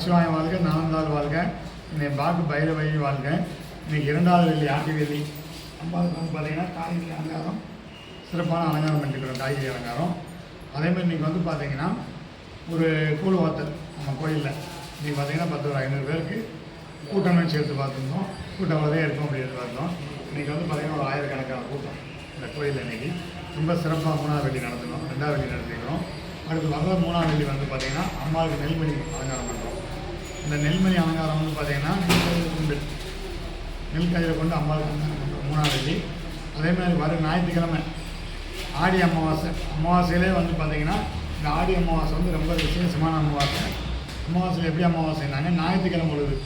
நமச்சிவாயம் வாழ்க நான்கால் வாழ்க இன்னைக்கு பாக்கு பைரவை வாழ்க. இன்னைக்கு இரண்டாவது வெள்ளி ஆட்டு வெள்ளி. அம்பாளுக்கு வந்து பார்த்தீங்கன்னா காய்கறி அலங்காரம் சிறப்பான அலங்காரம் பண்ணிருக்கிறோம் காய்கறி அலங்காரம். அதேமாதிரி இன்றைக்கி வந்து பார்த்தீங்கன்னா ஒரு கூழ் வாத்தல் நம்ம கோயிலில். இன்றைக்கி பார்த்தீங்கன்னா பத்து ஒரு ஐநூறு பேருக்கு கூட்டம் வச்சு எடுத்து பார்த்துருந்தோம். கூட்டம் வரதே இருக்கும் அப்படி எதிர்பார்த்தோம். இன்றைக்கி வந்து பார்த்தீங்கன்னா ஒரு ஆயிரக்கணக்கான கூட்டம் இந்த கோயிலில் இன்னைக்கு ரொம்ப சிறப்பாக மூணாவது வெள்ளி நடத்தணும் ரெண்டாவது வெள்ளி நடத்திக்கிறோம் அடுத்து வர மூணாவது வெள்ளி வந்து பார்த்தீங்கன்னா அம்மாவுக்கு நெல்மணி அலங்காரம் பண்ணுறோம் இந்த நெல்மணி அலங்காரம் வந்து பார்த்தீங்கன்னா நெல் கயிறு கொண்டு நெல் கயிறை கொண்டு அம்மாவுக்கு பண்ணுறோம் மூணாவது அதே மாதிரி வர ஞாயிற்றுக்கிழமை ஆடி அமாவாசை. அமாவாசையிலே வந்து பார்த்தீங்கன்னா இந்த ஆடி அமாவாசை வந்து ரொம்ப விசேஷமான அமாவாசை. அமாவாசையில் எப்படி அமாவாசைனாங்க ஞாயிற்றுக்கிழமை உழுது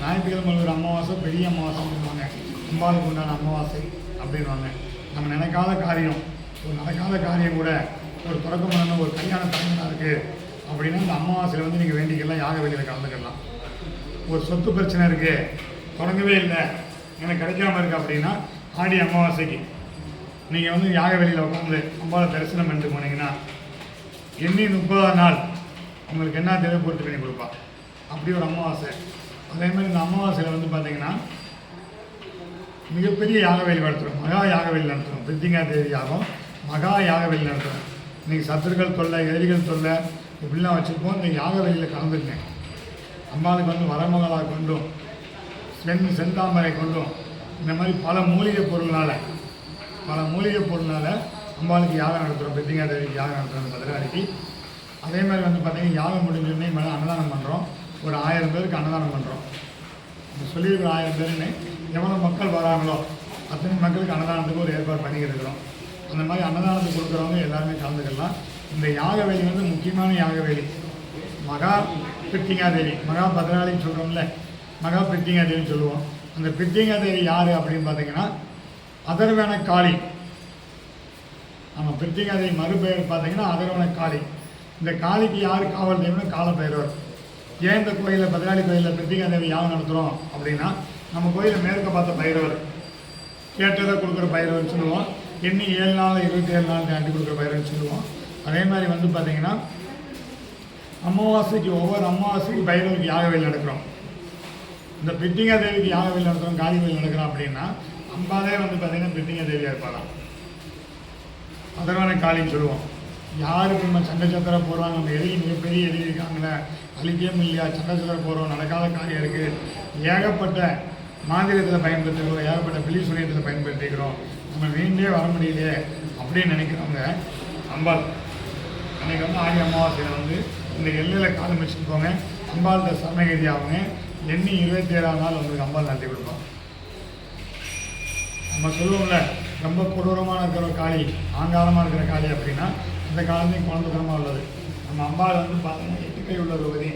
ஞாயிற்றுக்கிழமை ஒரு அமாவாசை பெரிய அமாவாசை சொல்லுவாங்க. அம்பாளுக்கு உண்டான அமாவாசை அப்படின்வாங்க நம்ம நினைக்காத காரியம் ஒரு நடக்காத காரியம் கூட ஒரு தொடக்கம் பண்ணணும் ஒரு கல்யாணம் தரங்களாக இருக்குது அப்படின்னா இந்த அமாவாசையில் வந்து நீங்கள் வேண்டிக்கலாம் யாக வெளியில் கலந்துக்கலாம். ஒரு சொத்து பிரச்சனை இருக்குது தொடங்கவே இல்லை எனக்கு கிடைக்காம இருக்குது அப்படின்னா ஆடி அமாவாசைக்கு. நீங்கள் வந்து யாக வெளியில் உட்காந்து அம்பாவை தரிசனம் பண்ணிட்டு போனீங்கன்னா எண்ணி முப்பதாம் நாள் உங்களுக்கு என்ன தேவை பூர்த்தி பண்ணி கொடுப்பா. அப்படி ஒரு அமாவாசை. அதே மாதிரி இந்த அமாவாசையில் வந்து பார்த்தீங்கன்னா மிகப்பெரிய யாகவேலி நடத்துகிறோம் மகா யாகவேலி நடத்துகிறோம் பிரித்திங்கா தேவி யாகம் மகா யாகவேலி நடத்துகிறோம் இன்றைக்கி சத்துருக்கள் தொல்லை எதிரிகள் தொல்லை இப்படிலாம் வச்சுருப்போம். இந்த யாக வழியில் கலந்துருக்கேன் அம்மாளுக்கு வந்து வரமகளாக கொண்டும் சென் செந்தாமரை கொண்டும் இந்த மாதிரி பல மூலிகை பொருளால் பல மூலிகை பொருளால் அம்பாளுக்கு யாகம் நடத்துகிறோம் பெத்திங்கா தேவிக்கு யாகம் நடத்துகிறோம் பதினாடிக்கு அதே மாதிரி வந்து பார்த்தீங்கன்னா யாகம் முடிஞ்சோடனே மேலே அன்னதானம் பண்ணுறோம் ஒரு ஆயிரம் பேருக்கு அன்னதானம் பண்ணுறோம் இந்த சொல்லியிருக்கிற ஆயிரம் பேருன்னு எவ்வளோ மக்கள் வராங்களோ அத்தனை மக்களுக்கு அன்னதானத்துக்கு ஒரு ஏற்பாடு பண்ணிக்கிட்டு இருக்கிறோம். அந்த மாதிரி அன்னதானத்துக்கு கொடுக்குறவங்க எல்லாருமே கலந்துக்கலாம். இந்த யாகவேலி வந்து முக்கியமான யாகவேலி. மகா பிரித்திங்காதேவி மகா பதினாலின்னு சொல்கிறோம்ல மகா பிரித்திங்காதேவின்னு சொல்லுவோம். அந்த பிரித்திங்காதேவி யார் அப்படின்னு பார்த்தீங்கன்னா அதர்வன காளி ஆமாம் பிரித்திங்காதேவி மறுபெயர் பார்த்தீங்கன்னா அதர்வன காளி இந்த காளிக்கு யார் காவல் தெய்வம்னு காலபைரவர். ஏன் இந்த கோயிலில் பதினாலி கோயிலில் பிரித்திங்காதேவி யாகம் நடத்துகிறோம் அப்படின்னா நம்ம கோயிலை மேற்க பார்த்த பைரவர். கேட்டதை கொடுக்குற பைரவர்னு சொல்லுவோம். இன்னும் ஏழு நாள் இருபத்தி ஏழு நாள் தாண்டி கொடுக்குற பைரவர்னு சொல்லுவோம். அதே மாதிரி வந்து பார்த்தீங்கன்னா அமாவாசைக்கு ஒவ்வொரு அமாவாசைக்கு பைரவருக்கு யாகவேல் நடக்கிறோம். இந்த பிட்டிங்கா தேவிக்கு யாகவேல் காளி காளிவேல் நடக்கிறோம் அப்படின்னா அம்பாலே வந்து பார்த்தீங்கன்னா பிட்டிங்கா தேவியாக இருப்பாராம் அதர்வன காளின்னு சொல்லுவோம். யாருக்கு நம்ம சண்டச்சத்திர போகிறாங்க நம்ம எதிரி மிகப்பெரிய எதிரி இருக்காங்களே அழிக்கவே இல்லையா சண்டச்சத்திர போகிறோம் நடக்காத காரியம் இருக்குது ஏகப்பட்ட மாந்திரத்தில் பயன்படுத்துகிறோம் ஏகப்பட்ட பிள்ளி சுனியத்தில் பயன்படுத்திக்கிறோம். நம்ம வீண்டே வர முடியலையே அப்படின்னு நினைக்கிறவங்க அம்பாள். அன்றைக்கி வந்து ஆடி அமாவாசையில் வந்து இந்த எல்லையில் காலம் வச்சுட்டு போங்க. அம்பாள்கிட்ட சமயகதி ஆகுங்க. எண்ணி இருபத்தி ஏழாம் நாள் உங்களுக்கு அம்பாள் நடத்தி கொடுப்போம். நம்ம சொல்லுவோம்ல ரொம்ப கொடூரமான இருக்கிற காளி ஆங்காரமாக இருக்கிற காளி அப்படின்னா இந்த காலத்தையும் குழந்தைத்தனமாக உள்ளது. நம்ம அம்பாள் வந்து பார்த்தீங்கன்னா எட்டு கை உள்ள ரூபதி.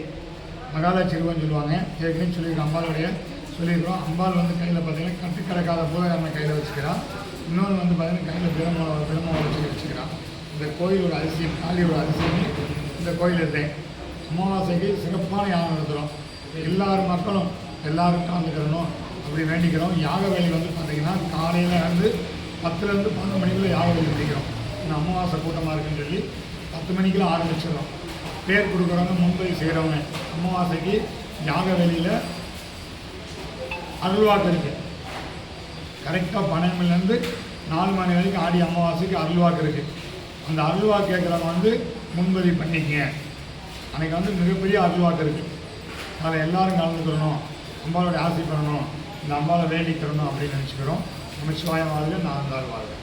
மகாலட்சுமின்னு சொல்லுவாங்க. ஏற்கனவே சொல்லியிருக்கோம் அம்பாளுடைய சொல்லியிருக்கிறோம். அம்பாள் வந்து கையில் பார்த்தீங்கன்னா கட்டு கிடக்காத போதை நம்ம கையில் வச்சுக்கிறான் இன்னொன்று வந்து பார்த்தீங்கன்னா கையில் பிரம்ம பிரம்ம வச்சு வச்சுக்கிறான் இந்த கோயிலோட அதிசயம் காளியோட அதிசயமே இந்த கோயில் இருக்கேன் அமாவாசைக்கு சிறப்பான யாகம் நடத்துகிறோம் எல்லார் மக்களும் எல்லாரும் கலந்துக்கிறணும் அப்படி வேண்டிக்கிறோம். யாக வேலை வந்து பார்த்திங்கன்னா காலையில் வந்து பத்துலேருந்து பன்னெண்டு மணிக்குள்ள யாக வேலை முடிக்கிறோம். இந்த அமாவாசை கூட்டமாக இருக்குன்னு சொல்லி பத்து மணிக்குள்ள ஆரம்பிச்சிடுறோம். பேர் கொடுக்குறவங்க முன்பதிவு செய்கிறவங்க அமாவாசைக்கு யாக வேலையில் அருள்வாக்கு இருக்குது கரெக்டாக பன்னெண்டுலேருந்து நாலு மணி வரைக்கும் ஆடி அமாவாசைக்கு அருள்வாக்கு இருக்குது அந்த அல்வா கேட்குறவங்க வந்து முன்பதிவு பண்ணிக்கங்க. அன்றைக்கி வந்து மிகப்பெரிய அல்வா இருக்குது அதில் எல்லோரும் கலந்துக்கிறணும். அம்பாவோட ஆசை பண்ணணும். இந்த அம்பாவை வேண்டிக்கிறணும் அப்படின்னு நினச்சிக்கிறோம். நமச்சிவாயம் வாழ்க நான் வாழ்க